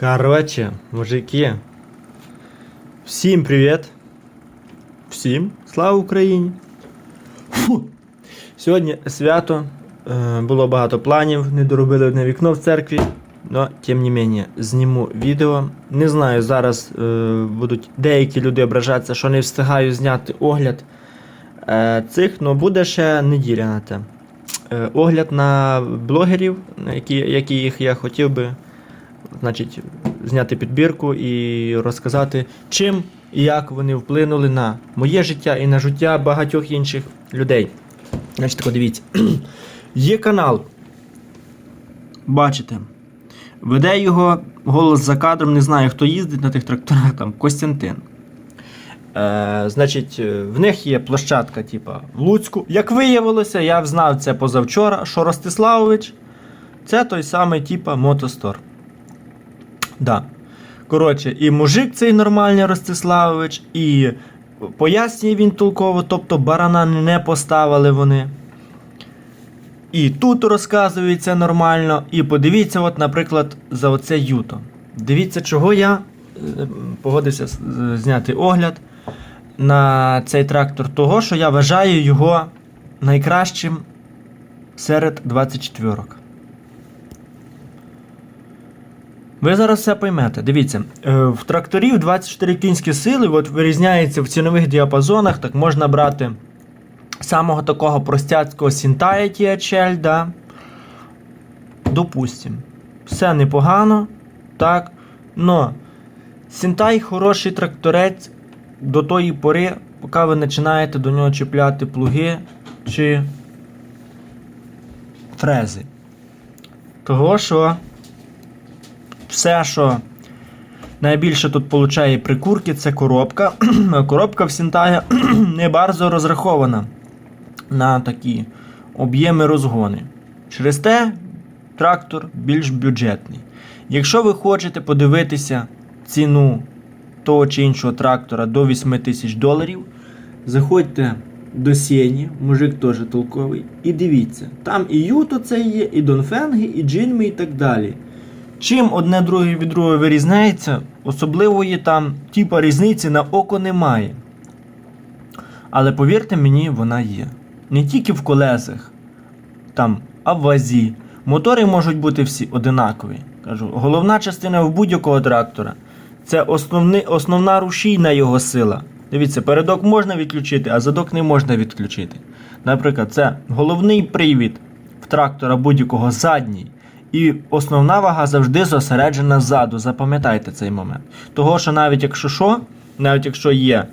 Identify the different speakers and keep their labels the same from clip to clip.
Speaker 1: Короче, мужики. Всім привіт. Всім слава Україні. Фу. Сьогодні свято. Е, Було багато планів, не доробили одне вікно в церкві. Но, тим не менее, зніму відео. Не знаю, зараз е, будуть деякі люди ображатися, що не встигаю зняти огляд е, цих, але буде ще неділя на те. Е, огляд на блогерів, які, яких я хотів би значить, зняти підбірку і розказати, чим і як вони вплинули на моє життя і на життя багатьох інших людей. Значить, тако дивіться. Є канал. Бачите. Веде його голос за кадром, не знаю, хто їздить на тих тракторах, там Костянтин. Е, значить, е, в них є площадка, типа, в Луцьку. Як виявилося, я знав це позавчора, що Ростиславович це той самий, типа, мотостор. Да. Коротше, і мужик цей нормальний Ростиславович, і пояснює він толково, тобто барана не поставили вони. І тут розказується нормально. І подивіться, от, наприклад, за оце Юто. Дивіться, чого я е, погодився зняти огляд на цей трактор, того, що я вважаю його найкращим серед 24-ок. Ви зараз все поймете. Дивіться, е, в тракторів 24 кінські сили от вирізняється в цінових діапазонах, так можна брати самого такого простяцького Сінтая THL, да. Допустим. Все непогано, так. Но Сінтай хороший тракторець до тої пори, поки ви починаєте до нього чіпляти плуги чи фрези. Того, що все, що найбільше тут получає прикурки, це коробка. коробка в Сінтая не bardzo розрахована на такі об'єми розгони. Через те трактор більш бюджетний. Якщо ви хочете подивитися ціну того чи іншого трактора до 8 тисяч доларів, заходьте до Сені, мужик теж толковий, і дивіться, там і Юто це є, і Донфенги, і Джинми, і так далі. Чим одне друге від другого вирізняється, особливої там типа різниці на око немає. Але повірте мені, вона є. Не тільки в колесах, там, а в вазі. Мотори можуть бути всі одинакові. Кажу, головна частина в будь-якого трактора це основни, основна рушійна його сила. Дивіться, передок можна відключити, а задок не можна відключити. Наприклад, це головний привід в трактора будь-якого задній. І основна вага завжди зосереджена ззаду. Запам'ятайте цей момент. Того, що навіть якщо що, навіть якщо є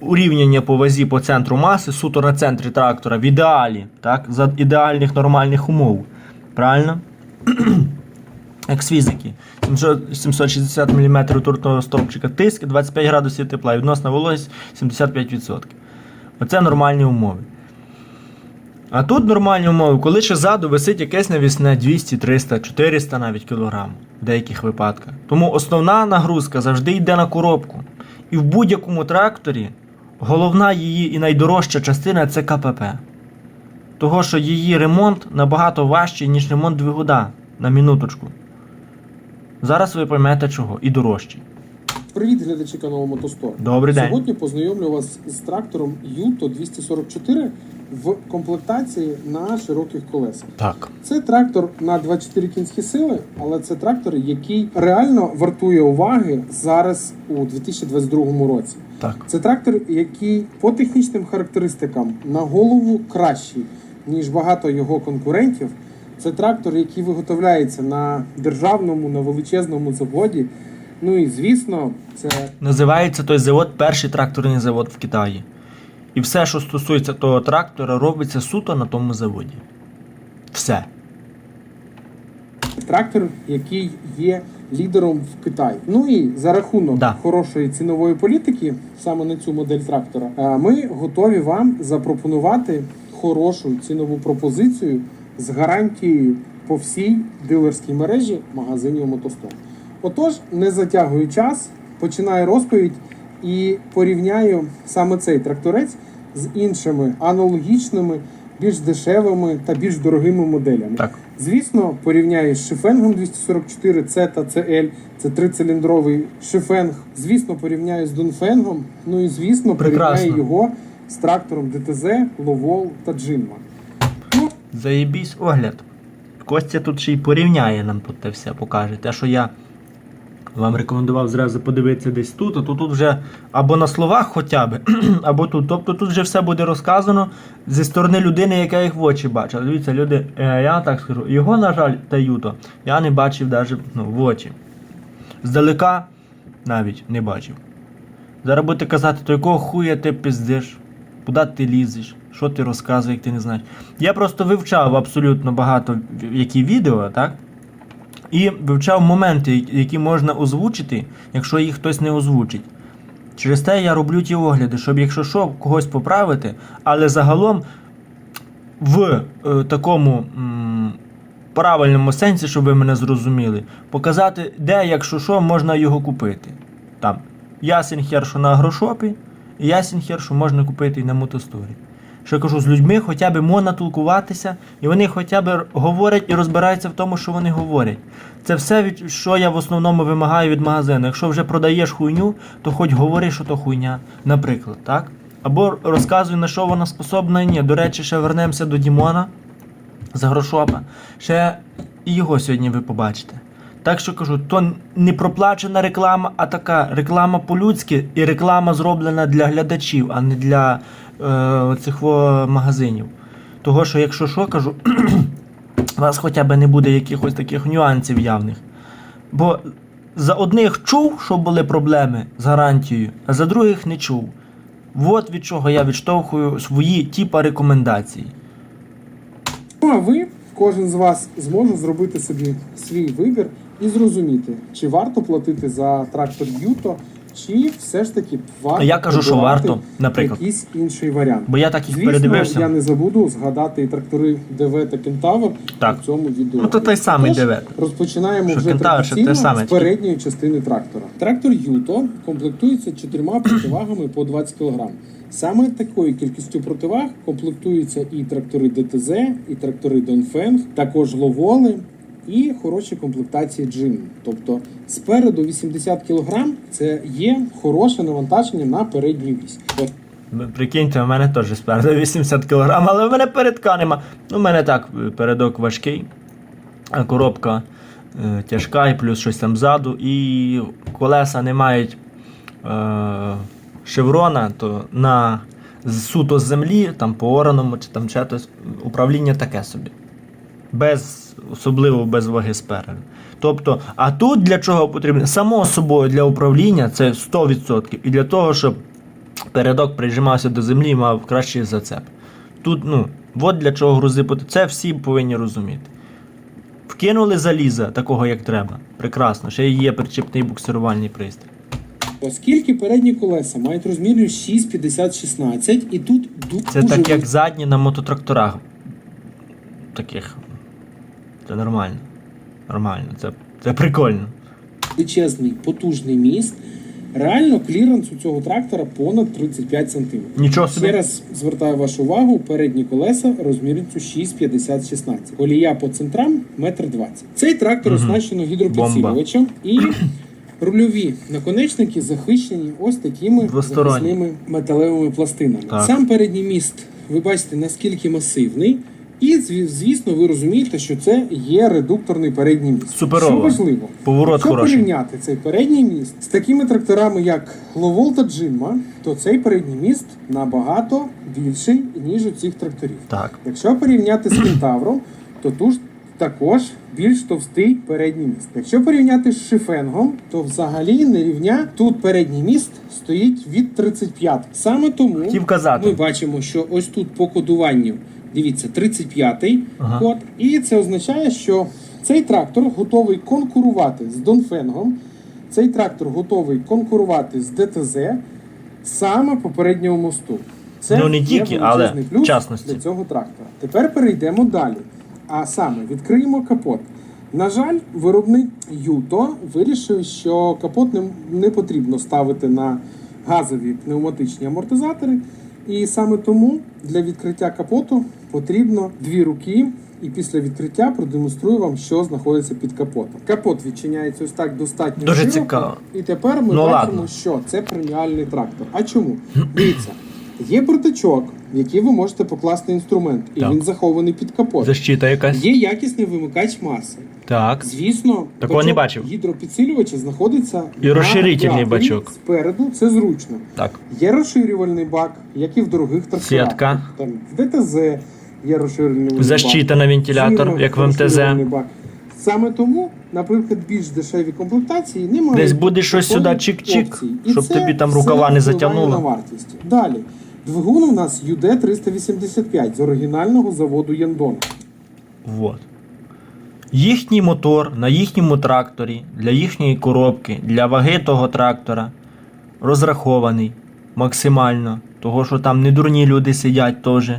Speaker 1: урівняння по вазі по центру маси, суто на центрі трактора, в ідеалі, так, за ідеальних нормальних умов. Правильно? Як з фізики. 760 мм туртного стовпчика тиск, 25 градусів тепла і відносна вологість 75%. Оце нормальні умови. А тут нормальні умови, коли ще ззаду висить якесь навісне 200, 300, 400 навіть кілограм в деяких випадках. Тому основна нагрузка завжди йде на коробку. І в будь-якому тракторі головна її і найдорожча частина це КПП. Того, що її ремонт набагато важчий, ніж ремонт двигуна на минуточку. Зараз ви поймете чого і дорожчий.
Speaker 2: Привіт, глядачі каналу Мотостор.
Speaker 1: Добрий день.
Speaker 2: Сьогодні познайомлю вас з трактором Юто 244 в комплектації на широких колесах.
Speaker 1: Так.
Speaker 2: Це трактор на 24 кінські сили, але це трактор, який реально вартує уваги зараз у 2022 році.
Speaker 1: Так.
Speaker 2: Це трактор, який по технічним характеристикам на голову кращий, ніж багато його конкурентів. Це трактор, який виготовляється на державному, на величезному заводі. Ну і звісно, це
Speaker 1: Називається той завод перший тракторний завод в Китаї. І все, що стосується того трактора, робиться суто на тому заводі. Все.
Speaker 2: трактор, який є лідером в Китаї. Ну і за рахунок
Speaker 1: Да.
Speaker 2: хорошої цінової політики, саме на цю модель трактора, е, ми готові вам запропонувати хорошу цінову пропозицію з гарантією по всій дилерській мережі магазинів Мотостор. Отож, не затягую час, починаю розповідь і порівняю саме цей тракторець з іншими аналогічними, більш дешевими та більш дорогими моделями.
Speaker 1: Так.
Speaker 2: Звісно, порівняю з шифенгом 244 C та CL, це трициліндровий шифенг. Звісно, порівняю з Дунфенгом. Ну і звісно,
Speaker 1: Прекрасно.
Speaker 2: порівняю його з трактором ДТЗ, Ловол та Джинма. Ну,
Speaker 1: Заєбісь огляд. Костя тут ще й порівняє нам тут те все покаже. Те, що я вам рекомендував зразу подивитися десь тут, а то тут вже або на словах хоча б, або тут. Тобто тут вже все буде розказано зі сторони людини, яка їх в очі бачила. Дивіться, люди, е, я так скажу, його, на жаль, та Юто, я не бачив навіть ну, в очі. Здалека навіть не бачив. Зараз будете казати, то якого хуя ти пиздиш? Куди ти лізеш? Що ти розказуєш, як ти не знаєш? Я просто вивчав абсолютно багато які відео, так? І вивчав моменти, які можна озвучити, якщо їх хтось не озвучить. Через те я роблю ті огляди, щоб якщо що, когось поправити, але загалом в е, такому м, правильному сенсі, щоб ви мене зрозуміли, показати, де, якщо що, можна його купити. Там ясен хер, що на агрошопі, і ясен хер, що можна купити і на мотосторі. Що я кажу, з людьми хоча б можна толкуватися, і вони хоча б говорять і розбираються в тому, що вони говорять. Це все, що я в основному вимагаю від магазину. Якщо вже продаєш хуйню, то хоч говори, що то хуйня, наприклад, так? Або розказуй, на що вона способна ні. До речі, ще вернемося до Дімона з Грошопа. Ще і його сьогодні ви побачите. Так що кажу, то не проплачена реклама, а така реклама по-людськи і реклама зроблена для глядачів, а не для е, цих магазинів. Того, що якщо що кажу, у вас хоча б не буде якихось таких нюансів явних. Бо за одних чув, що були проблеми з гарантією, а за других не чув. От від чого я відштовхую свої типа рекомендації.
Speaker 2: А ви, кожен з вас, зможе зробити собі свій вибір і зрозуміти, чи варто платити за трактор Юто, чи все ж таки варто
Speaker 1: я кажу, що варто, наприклад.
Speaker 2: якийсь інший варіант.
Speaker 1: Бо я так їх
Speaker 2: Звісно,
Speaker 1: передивився.
Speaker 2: я не забуду згадати і трактори ДВ та Кентавр
Speaker 1: Так.
Speaker 2: у цьому відео.
Speaker 1: Ну, то той самий
Speaker 2: Тож,
Speaker 1: ДВ.
Speaker 2: Розпочинаємо
Speaker 1: Що
Speaker 2: вже традиційно з передньої частини трактора. Трактор Юто комплектується чотирма противагами по 20 кг. Саме такою кількістю противаг комплектуються і трактори ДТЗ, і трактори Донфенг, також ловоли і хороші комплектації джин. Тобто спереду 80 кг це є хороше навантаження на передню вісь.
Speaker 1: Прикиньте, у мене теж спереду 80 кг, але в мене передка нема. Ну, у мене так, передок важкий, а коробка е, тяжка, і плюс щось там ззаду, і колеса не мають е, шеврона, то на суто з землі, там по ораному чи там четось, управління таке собі. Без, особливо без ваги спереду. Тобто, а тут для чого потрібно? Само собою для управління це 100%. І для того, щоб передок прижимався до землі і мав кращий зацеп. Тут, ну, от для чого грузи Це всі повинні розуміти. Вкинули заліза, такого як треба. Прекрасно. Ще є причепний буксирувальний пристрій.
Speaker 2: Оскільки передні колеса мають розміри 6,50-16, і тут ду-
Speaker 1: Це так як задні на мототракторах. Таких. Це нормально. Нормально. Це, це прикольно.
Speaker 2: величезний потужний міст. Реально кліренс у цього трактора понад 35 см.
Speaker 1: Нічого
Speaker 2: Ще раз звертаю вашу увагу, передні колеса розмірністю 6,50-16. Колія по центрам 1,20 м. Цей трактор
Speaker 1: Мгм.
Speaker 2: оснащено гідропідсилювачем і рульові наконечники захищені ось такими захисними металевими пластинами.
Speaker 1: Так.
Speaker 2: Сам передній міст, ви бачите, наскільки масивний. І зві- звісно, ви розумієте, що це є редукторний передній міст.
Speaker 1: Суперово.
Speaker 2: Що важливо,
Speaker 1: Поворот
Speaker 2: Якщо
Speaker 1: хороший.
Speaker 2: порівняти цей передній міст з такими тракторами, як Ловол та Джинма, то цей передній міст набагато більший, ніж у цих тракторів.
Speaker 1: Так.
Speaker 2: Якщо порівняти з Кентавром, то тут також більш товстий передній міст. Якщо порівняти з Шифенгом, то взагалі не рівня тут передній міст стоїть від 35. Саме тому ми бачимо, що ось тут по кодуванню, дивіться, 35-й
Speaker 1: Ага.
Speaker 2: код, і це означає, що цей трактор готовий конкурувати з Донфенгом. Цей трактор готовий конкурувати з ДТЗ саме по передньому мосту. Це
Speaker 1: Ну, не тільки, але
Speaker 2: плюс
Speaker 1: частності.
Speaker 2: для цього трактора. Тепер перейдемо далі. А саме відкриємо капот. На жаль, виробник Юто вирішив, що капот не, не потрібно ставити на газові пневматичні амортизатори. І саме тому для відкриття капоту потрібно дві руки, і після відкриття продемонструю вам, що знаходиться під капотом. Капот відчиняється ось так достатньо
Speaker 1: Дуже
Speaker 2: широко.
Speaker 1: цікаво.
Speaker 2: І тепер ми
Speaker 1: Ну,
Speaker 2: бачимо,
Speaker 1: ладно.
Speaker 2: що це преміальний трактор. А чому? Дивіться, є бардачок, в який ви можете покласти інструмент, і
Speaker 1: Так.
Speaker 2: він захований під капотом.
Speaker 1: Защита якась.
Speaker 2: Є якісний вимикач маси.
Speaker 1: Так.
Speaker 2: Звісно,
Speaker 1: Такого не бачив.
Speaker 2: гідропідсилювача знаходиться
Speaker 1: І
Speaker 2: на
Speaker 1: розширительний
Speaker 2: діафрі
Speaker 1: бачок.
Speaker 2: спереду. Це зручно.
Speaker 1: Так.
Speaker 2: Є розширювальний бак, як і в дорогих тракторах.
Speaker 1: Сітка.
Speaker 2: Там в ДТЗ є розширювальний
Speaker 1: Защита на вентилятор,
Speaker 2: Зірно
Speaker 1: як в МТЗ.
Speaker 2: розширювальний бак. Саме тому, наприклад, більш дешеві комплектації немає.
Speaker 1: Десь буде щось сюди чик-чик, щоб
Speaker 2: це
Speaker 1: тобі там рукава не затягнуло.
Speaker 2: Далі. Двигун у нас UD385 з оригінального заводу Яндон.
Speaker 1: Вот. Їхній мотор на їхньому тракторі для їхньої коробки, для ваги того трактора розрахований максимально. Того, що там не дурні люди сидять теж.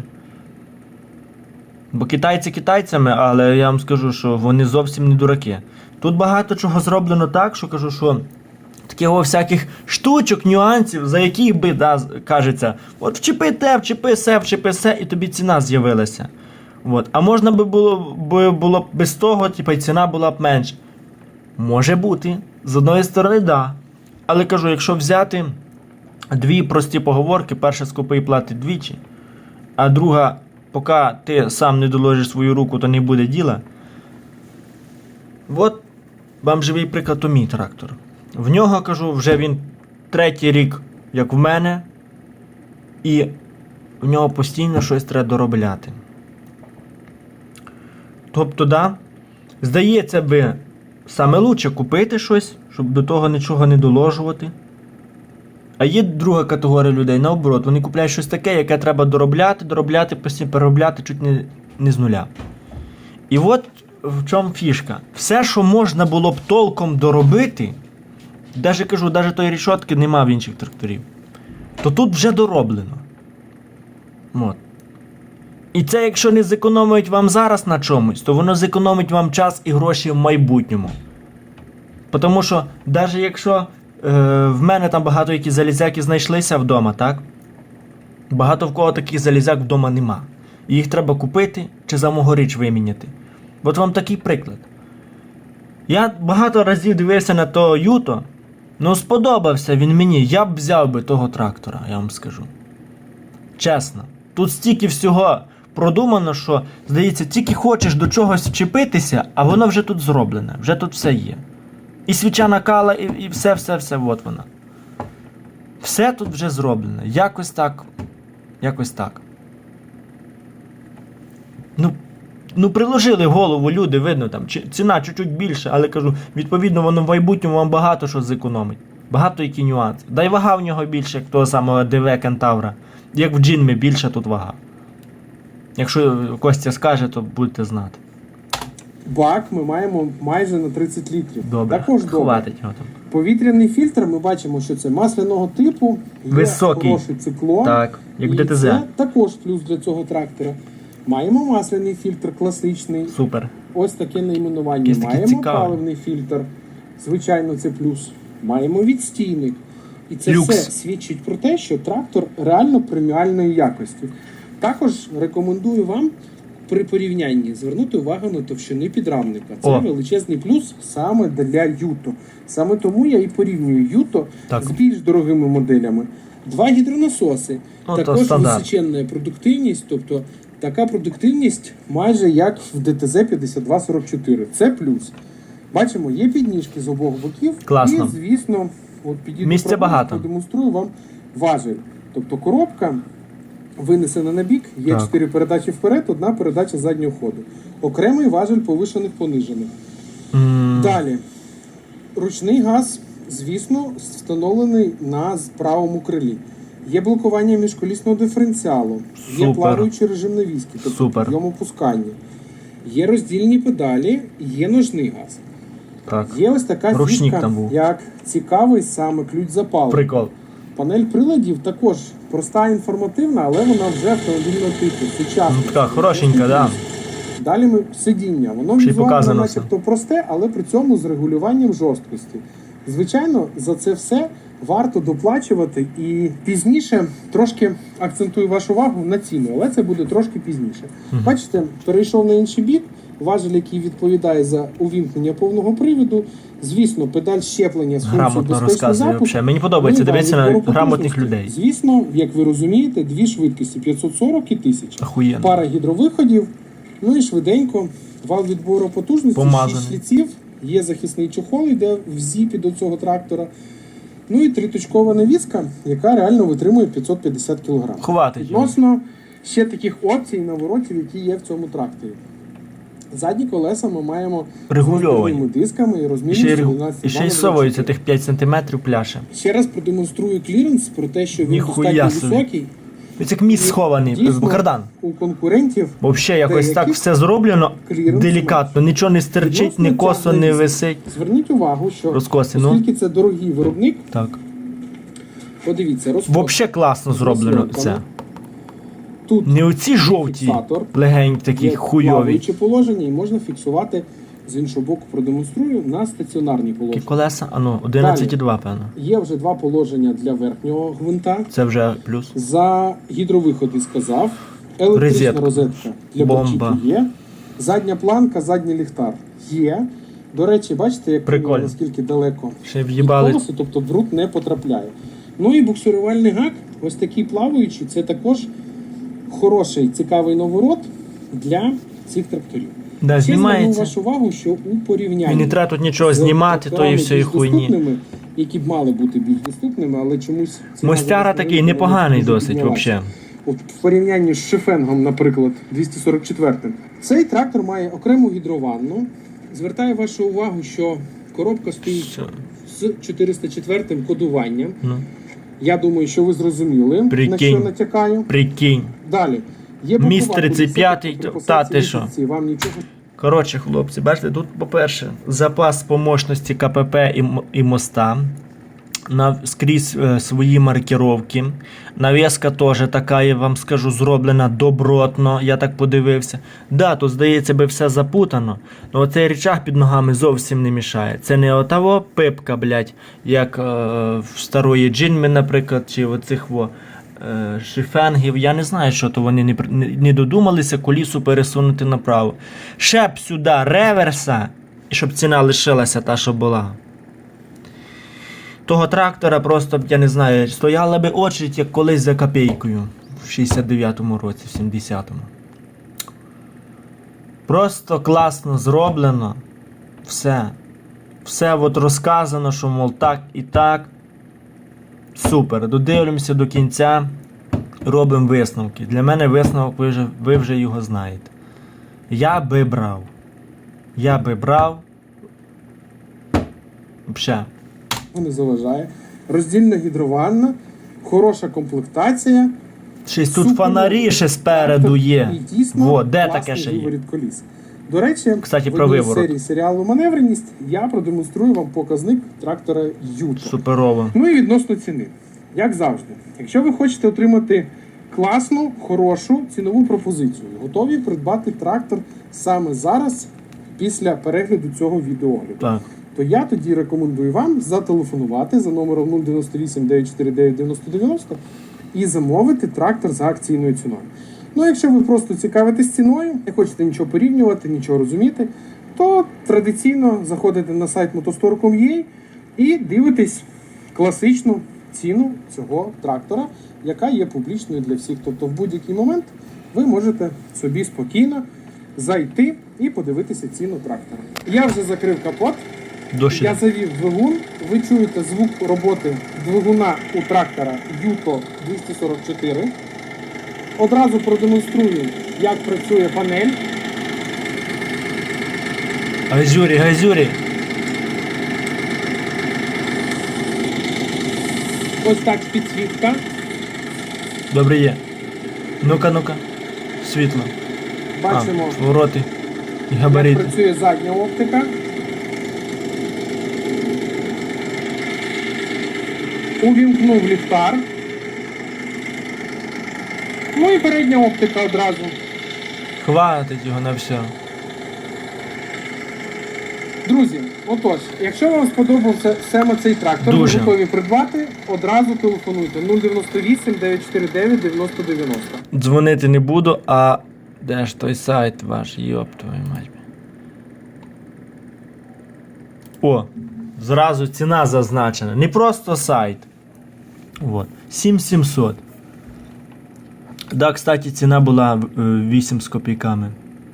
Speaker 1: Бо китайці китайцями, але я вам скажу, що вони зовсім не дураки. Тут багато чого зроблено так, що кажу, що таких всяких штучок, нюансів, за яких би да, кажеться, от вчепи те, вчепи се, вчепи се, і тобі ціна з'явилася. От. А можна би було, би, було без того, типа, і ціна була б менша. Може бути. З одної сторони, да. Але кажу, якщо взяти дві прості поговорки, перша скупи і платить двічі, а друга, поки ти сам не доложиш свою руку, то не буде діла. От вам живий приклад у мій трактор. В нього кажу, вже він третій рік, як в мене, і в нього постійно щось треба доробляти. Тобто, да, здається би, саме лучше купити щось, щоб до того нічого не доложувати. А є друга категорія людей, наоборот, вони купляють щось таке, яке треба доробляти, доробляти, постійно переробляти чуть не, не з нуля. І от в чому фішка. Все, що можна було б толком доробити, навіть кажу, навіть тої рішотки нема в інших тракторів, то тут вже дороблено. От. І це, якщо не зекономить вам зараз на чомусь, то воно зекономить вам час і гроші в майбутньому. Тому що, навіть якщо е, в мене там багато які залізяки знайшлися вдома, так? Багато в кого таких залізяк вдома нема. Їх треба купити чи за мого річ виміняти. От вам такий приклад. Я багато разів дивився на того Юто, ну сподобався він мені, я б взяв би того трактора, я вам скажу. Чесно. Тут стільки всього продумано, що, здається, тільки хочеш до чогось вчепитися, а воно вже тут зроблене, вже тут все є. І свіча накала, і, і все, все, все, от вона. Все тут вже зроблене. Якось так. Якось так. Ну, ну приложили голову люди, видно, там ціна чуть-чуть більше, але кажу, відповідно, воно в майбутньому вам багато що зекономить. Багато які нюанси. Да й вага в нього більше, як того самого ДВ Кентавра. Як в Джинмі більша тут вага. Якщо Костя скаже, то будете знати.
Speaker 2: Бак ми маємо майже на 30 літрів.
Speaker 1: Добре.
Speaker 2: Також добре.
Speaker 1: Хватить його там.
Speaker 2: Повітряний фільтр ми бачимо, що це масляного типу, є
Speaker 1: Високий.
Speaker 2: хороше цикло.
Speaker 1: Так, як
Speaker 2: і
Speaker 1: ДТЗ.
Speaker 2: Це також плюс для цього трактора. Маємо масляний фільтр класичний.
Speaker 1: Супер.
Speaker 2: Ось таке найменування.
Speaker 1: Якийсь
Speaker 2: Маємо
Speaker 1: цікавий.
Speaker 2: паливний фільтр. Звичайно, це плюс. Маємо відстійник. І це
Speaker 1: Люкс.
Speaker 2: все свідчить про те, що трактор реально преміальної якості. Також рекомендую вам при порівнянні звернути увагу на товщини підрамника. Це
Speaker 1: О.
Speaker 2: величезний плюс саме для Юто. Саме тому я і порівнюю Юто
Speaker 1: Так.
Speaker 2: з більш дорогими моделями. Два гідронасоси,
Speaker 1: то
Speaker 2: також височенна продуктивність, тобто така продуктивність майже як в ДТЗ 5244. Це плюс. Бачимо, є підніжки з обох боків.
Speaker 1: Класно.
Speaker 2: І, звісно, от підійду
Speaker 1: Місця
Speaker 2: праворуч,
Speaker 1: багато.
Speaker 2: продемонструю вам важель. Тобто коробка винесена на бік, є
Speaker 1: Так.
Speaker 2: 4 передачі вперед, одна передача заднього ходу. Окремий важель повишених понижених.
Speaker 1: М,
Speaker 2: Далі. Ручний газ, звісно, встановлений на з- правому крилі. Є блокування міжколісного диференціалу, є
Speaker 1: Супер.
Speaker 2: плаваючий режим навіски, тобто
Speaker 1: Супер.
Speaker 2: підйом опускання. Є роздільні педалі, є ножний газ.
Speaker 1: Так.
Speaker 2: Є ось така
Speaker 1: Ручник
Speaker 2: фішка,
Speaker 1: там був.
Speaker 2: як цікавий саме ключ запалу.
Speaker 1: Прикол.
Speaker 2: Панель приладів також проста інформативна, але вона вже автомобільного типу, сучасна.
Speaker 1: Ну, така хорошенька, да.
Speaker 2: Далі ми сидіння. Воно
Speaker 1: Ще й
Speaker 2: візуально
Speaker 1: показано все.
Speaker 2: начебто просте, але при цьому з регулюванням жорсткості. Звичайно, за це все варто доплачувати і пізніше трошки акцентую вашу увагу на ціну, але це буде трошки пізніше. Бачите, перейшов на інший бік. Важель, який відповідає за увімкнення повного приводу. Звісно, педаль щеплення з
Speaker 1: Грамотно розказує взагалі. Мені подобається дивитися на грамотних людей.
Speaker 2: Звісно, як ви розумієте, дві швидкості 540 і 1000.
Speaker 1: Охуєнно.
Speaker 2: Пара гідровиходів. Ну і швиденько. Вал відбору потужності,
Speaker 1: Помазаний.
Speaker 2: 6 шліців, є захисний чохол, йде в зіпі до цього трактора. Ну і триточкова навіска, яка реально витримує 550 кг.
Speaker 1: Хватить.
Speaker 2: Відносно ще таких опцій наворотів, які є в цьому тракторі. Задні колеса ми маємо
Speaker 1: Регульовані.
Speaker 2: дисками і 12
Speaker 1: і ще й совується тих 5 см пляше.
Speaker 2: Ще раз продемонструю кліренс про те, що він достатньо високий.
Speaker 1: Ось як міст схований,
Speaker 2: Дійсно,
Speaker 1: бакардан.
Speaker 2: У конкурентів
Speaker 1: Взагалі якось так все зроблено делікатно, нічого не стерчить, ні косо не висить.
Speaker 2: Зверніть увагу, що
Speaker 1: Розкоси, ну.
Speaker 2: оскільки це дорогий виробник,
Speaker 1: Так.
Speaker 2: подивіться, розкос.
Speaker 1: Взагалі класно зроблено це.
Speaker 2: Тут
Speaker 1: Не оці жовті,
Speaker 2: Фіксатор.
Speaker 1: легенькі такі
Speaker 2: є
Speaker 1: хуйові.
Speaker 2: плаваюче положення і можна фіксувати з іншого боку, продемонструю на стаціонарні положення.
Speaker 1: колеса? А ну, 11,2, певно.
Speaker 2: Є вже два положення для верхнього гвинта.
Speaker 1: Це вже плюс.
Speaker 2: За гідровиходи сказав. Електрична
Speaker 1: Розетка.
Speaker 2: розетка для
Speaker 1: Бомба.
Speaker 2: є. Задня планка, задній ліхтар є. До речі, бачите, як
Speaker 1: Прикольно.
Speaker 2: наскільки далеко
Speaker 1: Ще
Speaker 2: від
Speaker 1: в'їбали.
Speaker 2: колесу, тобто бруд не потрапляє. Ну і буксирувальний гак, ось такий плаваючий, це також хороший, цікавий новорот для цих тракторів.
Speaker 1: Да,
Speaker 2: Ще зверну
Speaker 1: знімається.
Speaker 2: вашу увагу, що у порівнянні
Speaker 1: І не треба тут нічого
Speaker 2: з
Speaker 1: знімати,
Speaker 2: тракторами
Speaker 1: тої всієї
Speaker 2: більш
Speaker 1: хуйні.
Speaker 2: доступними, які б мали бути більш доступними, але чомусь ціна
Speaker 1: Мостяра
Speaker 2: зараз
Speaker 1: такий
Speaker 2: ринку
Speaker 1: непоганий
Speaker 2: дуже
Speaker 1: досить
Speaker 2: піднялася.
Speaker 1: взагалі.
Speaker 2: От в порівнянні з Шифенгом, наприклад, 244-м. Цей трактор має окрему гідрованну. Звертаю вашу увагу, що коробка стоїть з 404-м кодуванням.
Speaker 1: Ну,
Speaker 2: Я думаю, що ви зрозуміли, на
Speaker 1: Прикинь.
Speaker 2: що натякаю.
Speaker 1: прикинь.
Speaker 2: Далі.
Speaker 1: Міст 35-й, та ти що?
Speaker 2: Вам нічого
Speaker 1: Коротше, хлопці, бачите, тут, по-перше, запас по мощності КПП і, і моста. На, скрізь е, свої маркіровки. Навіска теж така, я вам скажу, зроблена добротно, я так подивився. Да, тут здається би все запутано, але оцей речах під ногами зовсім не мішає. Це не отаво пипка, блядь, як е, в старої джинми, наприклад, чи оцих во. Е, Шифенгів, я не знаю, що то вони не, не, додумалися колісу пересунути направо. Ще б сюди реверса, щоб ціна лишилася та, що була. Того трактора просто я не знаю, стояла би очередь, як колись за копійкою в 69-му році, в 70-му. Просто класно зроблено. Все. Все от розказано, що мов так і так. Супер. Додивлюємося до кінця. Робимо висновки. Для мене висновок ви вже, ви вже його знаєте. Я би брав. Я би брав. Взагалі.
Speaker 2: не заважає. Роздільна гідрованна, хороша комплектація.
Speaker 1: Щось тут фонарі ще спереду є.
Speaker 2: І дійсно
Speaker 1: Во, де таке ще є?
Speaker 2: коліс. До речі,
Speaker 1: Кстати,
Speaker 2: в
Speaker 1: про
Speaker 2: одній
Speaker 1: виворот.
Speaker 2: серії серіалу Маневреність я продемонструю вам показник трактора Юта.
Speaker 1: Суперово.
Speaker 2: Ну і відносно ціни. Як завжди, якщо ви хочете отримати класну, хорошу цінову пропозицію, готові придбати трактор саме зараз, після перегляду цього відеоогляду,
Speaker 1: Так.
Speaker 2: то я тоді рекомендую вам зателефонувати за номером 098 949 9090 і замовити трактор за акційною ціною. Ну, якщо ви просто цікавитесь ціною, не хочете нічого порівнювати, нічого розуміти, то традиційно заходите на сайт motostore.com.ua і дивитесь класичну ціну цього трактора, яка є публічною для всіх. Тобто в будь-який момент ви можете собі спокійно зайти і подивитися ціну трактора. Я вже закрив капот.
Speaker 1: Дощі.
Speaker 2: Я завів двигун. Ви чуєте звук роботи двигуна у трактора Юто 244. Одразу продемонструю, як працює панель.
Speaker 1: Газюрі, газюрі.
Speaker 2: Ось так підсвітка.
Speaker 1: Добре є. Ну-ка, ну-ка. Світло.
Speaker 2: Бачимо,
Speaker 1: А, вороти. І
Speaker 2: як працює задня оптика. Увімкнув ліхтар. Ну і передня оптика одразу.
Speaker 1: Хватить його на все.
Speaker 2: Друзі, Отож, якщо вам сподобався саме цей трактор,
Speaker 1: Дуже.
Speaker 2: ви готові придбати, одразу телефонуйте 098 949 9090.
Speaker 1: Дзвонити не буду, а де ж той сайт ваш, йоп твою мать. О, зразу ціна зазначена. Не просто сайт. От. 7700. Да, кстати, ціна була е, 8 з копійками.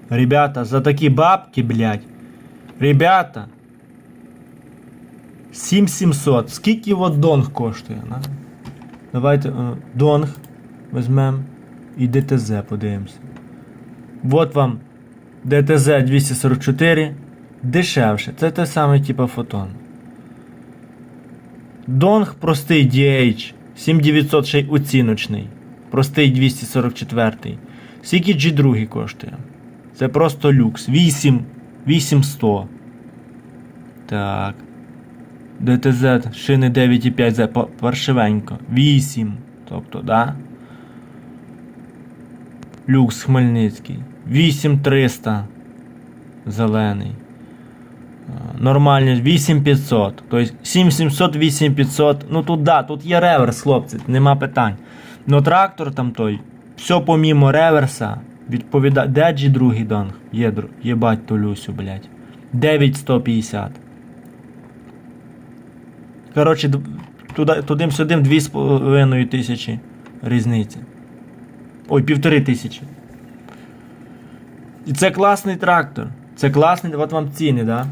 Speaker 1: Ребята, за такі бабки, блядь. Ребята. 7700. Скільки от донг коштує? На? Давайте е, донг візьмемо і ДТЗ подивимося. Вот вам ДТЗ 244 дешевше. Це те саме типа фотон. Донг простий DH 7900 ще й оціночний. Простий 244. Скільки G2 коштує? Це просто люкс. 8 8100. Так. ДТЗ шини 9,5 за паршивенько. 8. Тобто, да? Люкс Хмельницький. 8300. Зелений. А, Нормальний 8500. Тобто 7700, 8500. Ну тут да, тут є реверс, хлопці, нема питань. Но трактор там той. Все помімо реверса. Відповідає. Де G другий данг? Є, єбать ту Люсю, блядь. 9150. Коротше, тудим-сюдим 2,5 тисячі різниці. Ой, півтори тисячі. І це класний трактор. Це класний, от вам ціни, да?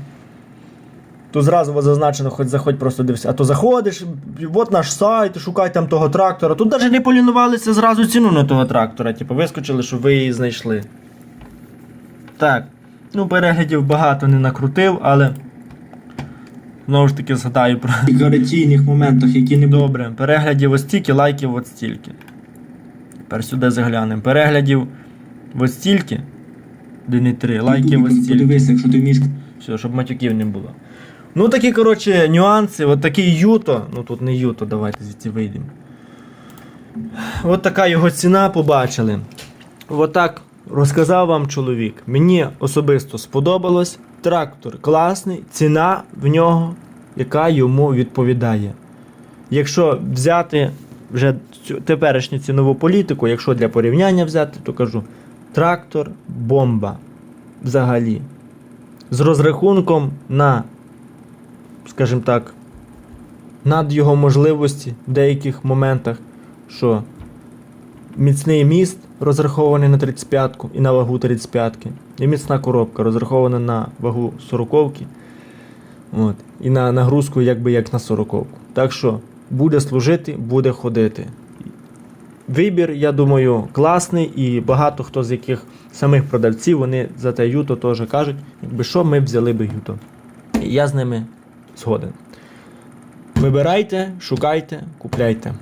Speaker 1: То зразу зазначено, хоч заходь просто дивися. А то заходиш, от наш сайт, шукай там того трактора. Тут навіть не полінувалися зразу ціну на того трактора. Типу, вискочили, що ви її знайшли. Так. Ну, переглядів багато не накрутив, але. Знову ж таки згадаю про
Speaker 3: гарантійних моментах, які не.
Speaker 1: Добре, переглядів ось стільки, лайків от стільки. Тепер сюди заглянемо. Переглядів ось стільки. Один і три, лайків ось стільки.
Speaker 3: Подивися, якщо ти вмієш
Speaker 1: Все, щоб матюків не було. Ну такі, коротше, нюанси. От такий юто. Ну тут не юто, давайте звідси вийдемо. От така його ціна побачили. Отак розказав вам чоловік. Мені особисто сподобалось. Трактор класний, ціна в нього, яка йому відповідає. Якщо взяти вже теперішню цінову політику, якщо для порівняння взяти, то кажу: трактор бомба. Взагалі. З розрахунком на, скажімо так, над його можливості в деяких моментах, що міцний міст розрахований на 35-ку і на вагу 35-ки, і міцна коробка розрахована на вагу 40-ки. От, і на нагрузку якби як на 40-ку. Так що буде служити, буде ходити. Вибір, я думаю, класний, і багато хто з яких самих продавців вони за те Юто теж кажуть, якби що ми б взяли би Юто. І я з ними згоден. Вибирайте, шукайте, купляйте.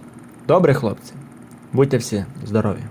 Speaker 1: Добре, хлопці. Будьте всі здорові!